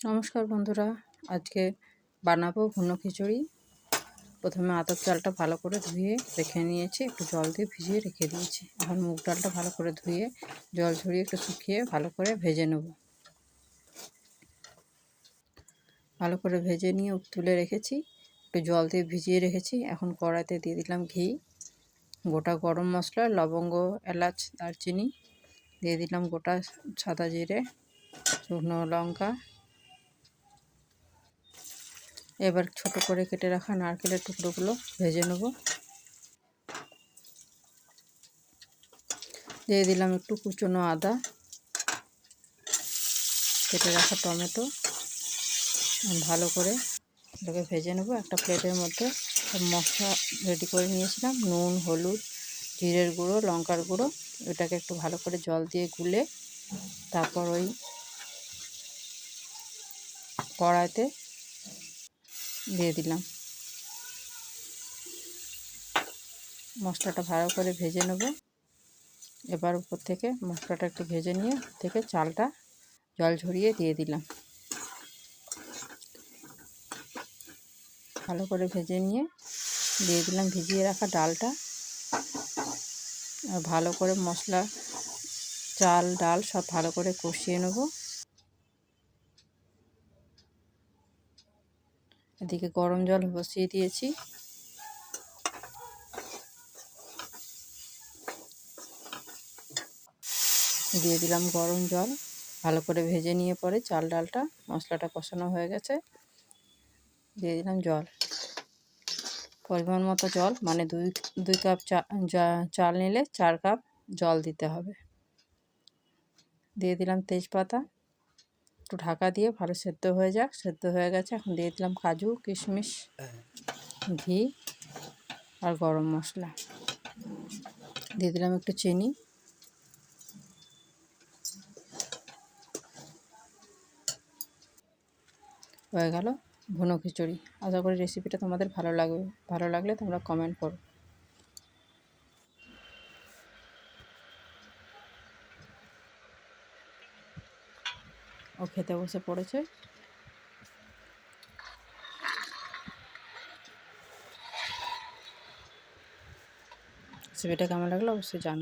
নমস্কার বন্ধুরা। আজকে বানাবো ঘুনো খিচুড়ি। প্রথমে আতপ চালটা ভালো করে ধুয়ে রেখে নিয়েছি। একটু জল দিয়ে ভিজিয়ে রেখে দিয়েছি। এখন মুগ ডালটা ভালো করে ধুয়ে জল ঝরিয়ে একটু শুকিয়ে ভালো করে ভেজে নেব। ভালো করে ভেজে নিয়ে তুলে রেখেছি। একটু জল দিয়ে ভিজিয়ে রেখেছি। এখন কড়াইতে দিয়ে দিলাম ঘি, গোটা গরম মশলা, লবঙ্গ, এলাচ, দারচিনি। দিয়ে দিলাম গোটা সাদা জিরে, শুকনো লঙ্কা এবার ছোট করে কেটে রাখা নারকেলের টুকরোগুলো ভেজে নেব। দিয়ে দিলাম একটু কুচনো আদা, কেটে রাখা টমেটো ভালো করে এটাকে ভেজে নেব। একটা প্লেটের মধ্যে মশলা রেডি করে নিয়েছিলাম। নুন, হলুদ, জিরের গুঁড়ো, লঙ্কার গুঁড়ো ওটাকে একটু ভালো করে জল দিয়ে গুলে তারপর ওই কড়াইতে দিয়ে দিলাম। মশলাটা ভালো করে ভেজে নেব। এবার উপর থেকে মশলাটা একটু ভেজে নিয়ে থেকে চালটা জল ঝরিয়ে দিয়ে দিলাম। ভালো করে ভেজে নিয়ে দিয়ে দিলাম ভিজিয়ে রাখা ডালটা। আর ভালো করে মশলা, চাল, ডাল সব ভালো করে কষিয়ে নেব। এদিকে গরম জল বসিয়ে দিয়েছি। দিয়ে দিলাম গরম জল। ভালো করে ভেজে নিয়ে পরে চাল ডালটা, মশলাটা কষানো হয়ে গেছে। দিয়ে দিলাম জল। পরিমাণ মতো জল মানে দুই দুই কাপ চাল নিলে চার কাপ জল দিতে হবে। দিয়ে দিলাম তেজপাতা। একটু ঢাকা দিয়ে ভালো সেদ্ধ হয়ে যাক। সেদ্ধ হয়ে গেছে। এখন দিয়ে দিলাম কাজু, কিশমিশ, ঘি আর গরম মশলা। দিয়ে দিলাম একটু চিনি। হয়ে গেল ভুনো খিচুড়ি। আশা করি রেসিপিটা তোমাদের ভালো লাগবে। ভালো লাগলে তোমরা কমেন্ট করো। ও খেতে বসে পড়েছে। ছবিটা কেমন লাগল? অবশ্যই জানো।